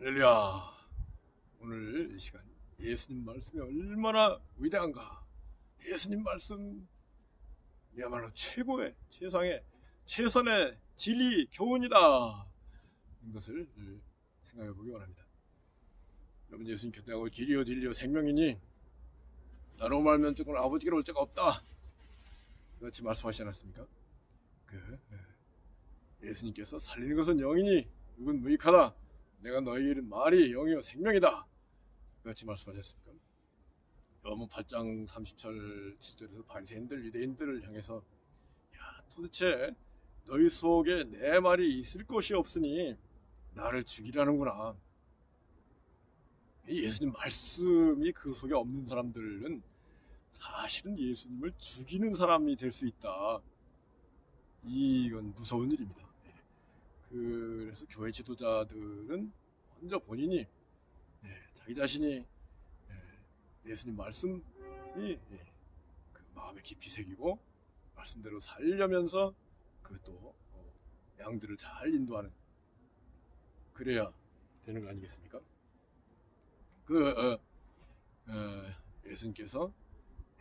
할렐루야. 오늘 이 시간 예수님 말씀이 얼마나 위대한가. 예수님 말씀이야말로 최고의, 최상의, 최선의 진리, 교훈이다. 이것을 생각해 보기 원합니다. 여러분 예수님 교대하고 길이요 진리요 생명이니 나로 말면 조금 아버지께로 올 자가 없다. 그렇지 말씀하시지 않았습니까? 그 예, 예수님께서 살리는 것은 영이니 육은 무익하다. 내가 너희의 말이 영이요 생명이다. 그렇지 말씀하셨습니까? 요한복음 8장 30절 7절에서 바리새인들 유대인들을 향해서 야 도대체 너희 속에 내 말이 있을 것이 없으니 나를 죽이라는구나. 이 예수님 말씀이 그 속에 없는 사람들은 사실은 예수님을 죽이는 사람이 될 수 있다. 이건 무서운 일입니다. 예. 그래서 교회 지도자들은 먼저 본인이 예, 자기 자신이 예, 예수님 말씀이 예, 그 마음에 깊이 새기고 말씀대로 살려면서 그또 어, 양들을 잘 인도하는 그래야 되는 거 아니겠습니까? 그 어, 어, 예수님께서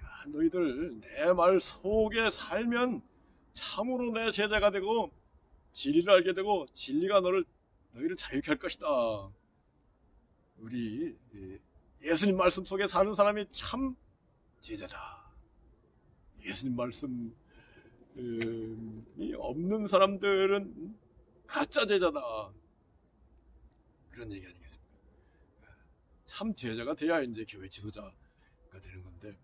야, 너희들 내 말 속에 살면 참으로 내 제자가 되고 진리를 알게 되고 진리가 너를 너희를 자유케 할 것이다. 우리 예, 예수님 말씀 속에 사는 사람이 참 제자다. 예수님 말씀이 없는 사람들은 가짜 제자다. 그런 얘기 아니겠습니까? 참 제자가 돼야 이제 교회 지도자가 되는 건데,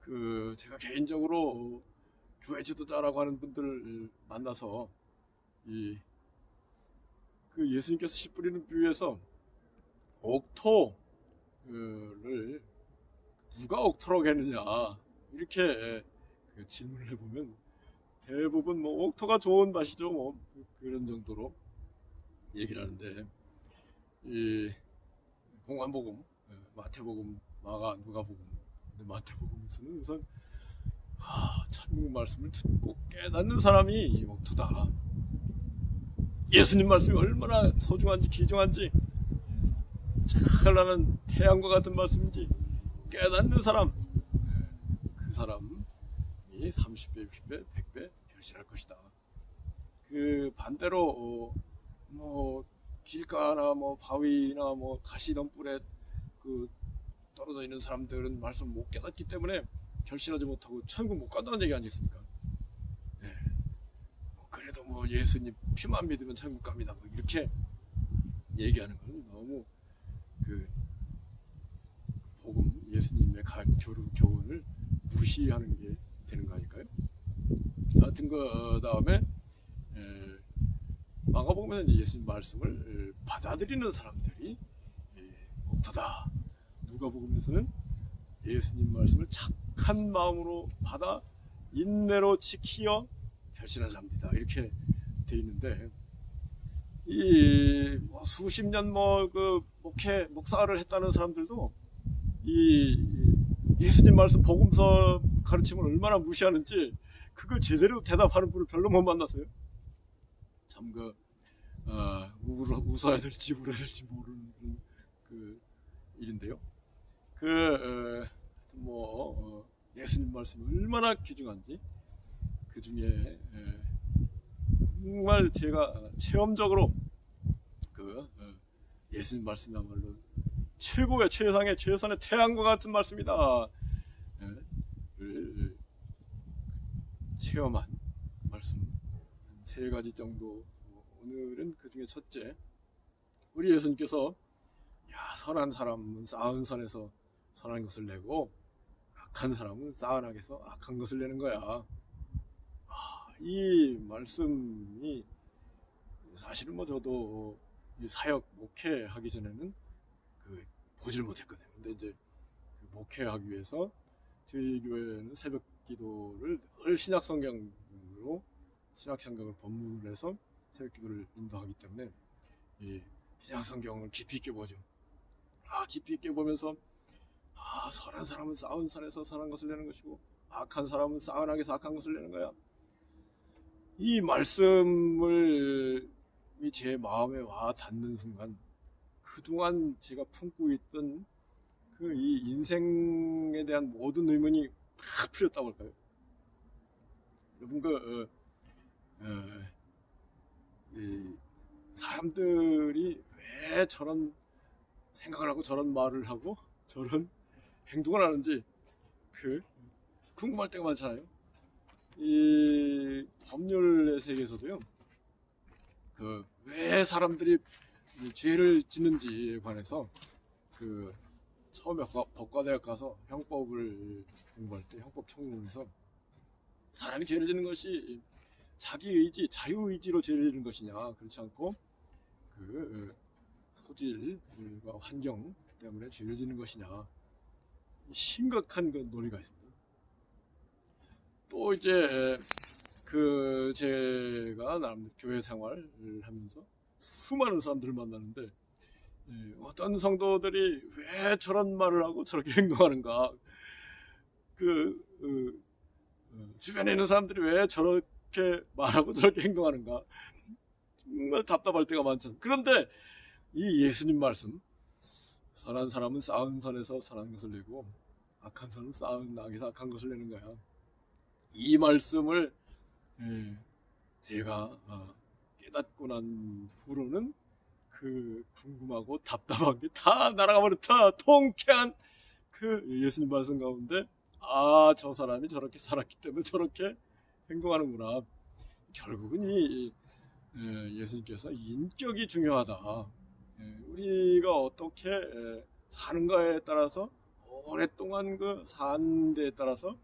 그 제가 개인적으로 교회 지도자라고 하는 분들을 만나서 이 그 예수님께서 씨 뿌리는 비유에서 옥토를 누가 옥토라고 했느냐 이렇게 그 질문을 해보면 대부분 뭐 옥토가 좋은 맛이죠 뭐 그런 정도로 얘기를 하는데 이 공안복음 마태복음 마가 누가복음 마태복음에서는 우선 아, 천국 말씀을 듣고 깨닫는 사람이 이 옥토다. 예수님 말씀이 얼마나 소중한지 귀중한지 찬란한 태양과 같은 말씀인지 깨닫는 사람 그 사람이 30배, 60배, 100배 결실할 것이다. 그 반대로 어, 뭐 길가나 뭐 바위나 뭐 가시덤불에 그 떨어져 있는 사람들은 말씀 못 깨닫기 때문에 결실하지 못하고 천국 못 간다는 얘기 아니겠습니까? 그래도 뭐 예수님 피만 믿으면 천국 갑니다. 뭐 이렇게 얘기하는 건 너무 그 복음 예수님의 가, 교류 교훈을 무시하는 게 되는 거 아닐까요? 같은 거 다음에 에, 마가복음에는 이제 예수님 말씀을 받아들이는 사람들이 예, 옥토다. 누가복음에서는 예수님 말씀을 착한 마음으로 받아 인내로 지키어 결실한 사람들이다 이렇게 돼 있는데 이 뭐 수십 년 뭐 그 목회 목사를 했다는 사람들도 이 예수님 말씀 복음서 가르침을 얼마나 무시하는지 그걸 제대로 대답하는 분을 별로 못 만났어요. 참그 어, 웃어야 될지 울어야 될지 모르는 그 일인데요. 그, 어, 뭐, 어, 예수님 말씀이 얼마나 귀중한지, 그 중에, 에, 정말 제가 체험적으로 그, 어, 예수님 말씀이야말로 최고의 최상의 최선의 태양과 같은 말씀이다. 에, 를 체험한 말씀 세 가지 정도. 오늘은 그 중에 첫째, 우리 예수님께서 야 선한 사람은 쌓은 선에서 선한 것을 내고 악한 사람은 쌓은 악에서 악한 것을 내는 거야. 아, 이 말씀이 사실은 뭐 저도 이 사역 목회하기 전에는 그 보지를 못했거든요. 근데 이제 그 목회하기 위해서 저희 교회는 새벽 기도를 늘 신약 성경으로 신약 성경을 본문을 해서 새벽 기도를 인도하기 때문에 이 신약 성경을 깊이 있게 보죠. 아 깊이 있게 보면서 아 선한 사람은 싸운 산에서 선한 것을 내는 것이고 악한 사람은 싸운 악에서 악한 것을 내는 거야. 이 말씀을 제 마음에 와 닿는 순간 그동안 제가 품고 있던 그 이 인생에 대한 모든 의문이 다 풀렸다고 할까요? 여러분 그 어, 어, 이 사람들이 왜 저런 생각을 하고 저런 말을 하고 저런 행동을 하는지 그 궁금할 때가 많잖아요. 이 법률의 세계에서도요. 그 왜 사람들이 이 죄를 짓는지에 관해서 그 처음에 법과- 법과대학 가서 형법을 공부할 때 형법 총론에서 사람이 죄를 짓는 것이 자기 의지, 자유 의지로 죄를 짓는 것이냐 그렇지 않고 그 소질과 환경 때문에 죄를 짓는 것이냐 심각한 그 논의가 있습니다. 또 이제 그 제가 나름 교회 생활을 하면서 수많은 사람들을 만나는데 예, 어떤 성도들이 왜 저런 말을 하고 저렇게 행동하는가 그 어, 어, 주변에 있는 사람들이 왜 저렇게 말하고 저렇게 행동하는가 정말 답답할 때가 많죠. 그런데 이 예수님 말씀 선한 사람은 쌓은 선에서 선한 것을 내고 악한 선은 쌓은 악에서 악한 것을 내는 거야. 이 말씀을 예, 제가 아, 깨닫고 난 후로는 그 궁금하고 답답한 게 다 날아가 버렸다. 통쾌한 그 예수님 말씀 가운데 아 저 사람이 저렇게 살았기 때문에 저렇게 행동하는구나. 결국은 이 예, 예수님께서 인격이 중요하다. 예, 우리가 어떻게 예, 사는가에 따라서 오랫동안 그 데에 따라서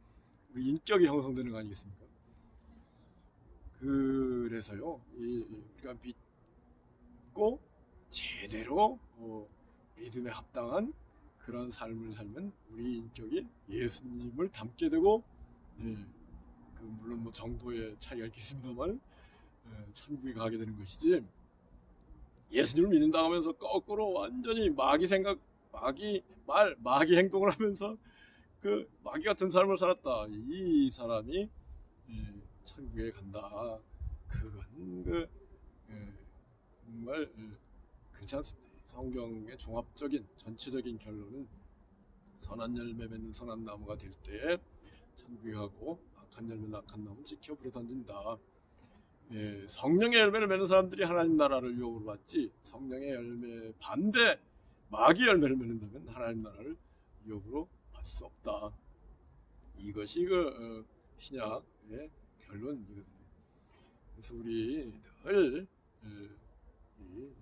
인격이 형성되는 거 아니겠습니까? 그래서요, 이, 우리가 믿고 제대로 어, 믿음에 합당한 그런 삶을 살면 우리 인격이 예수님을 닮게 되고, 예, 그 물론 뭐 정도의 차이가 있겠습니다만, 예, 천국에 가게 되는 것이지. 예수님을 믿는다 하면서 거꾸로 완전히 마귀 생각, 마귀 말, 마귀 행동을 하면서 그 마귀 같은 삶을 살았다. 이 사람이 예, 천국에 간다. 그건 그 예, 정말 예, 그렇지 않습니다. 성경의 종합적인 전체적인 결론은 선한 열매 맺는 선한 나무가 될 때 천국에 가고 악한 열매 악한 나무 지켜 불에 던진다. 예, 성령의 열매를 맺는 사람들이 하나님 나라를 유업으로 받지 성령의 열매 반대 마귀 열매를 맺는다면 하나님 나라를 유업으로 없다. 이것이 그 어, 신약의 결론이거든요. 그래서 우리 늘 어, 그,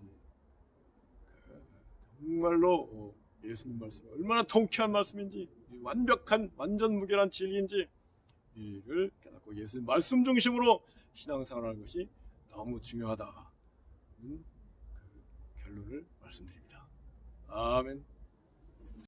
정말로 어, 예수님 말씀 얼마나 통쾌한 말씀인지 이 완벽한 완전 무결한 진리인지 이를 깨닫고 예수님 말씀 중심으로 신앙생활하는 것이 너무 중요하다. 그 결론을 말씀드립니다. 아멘.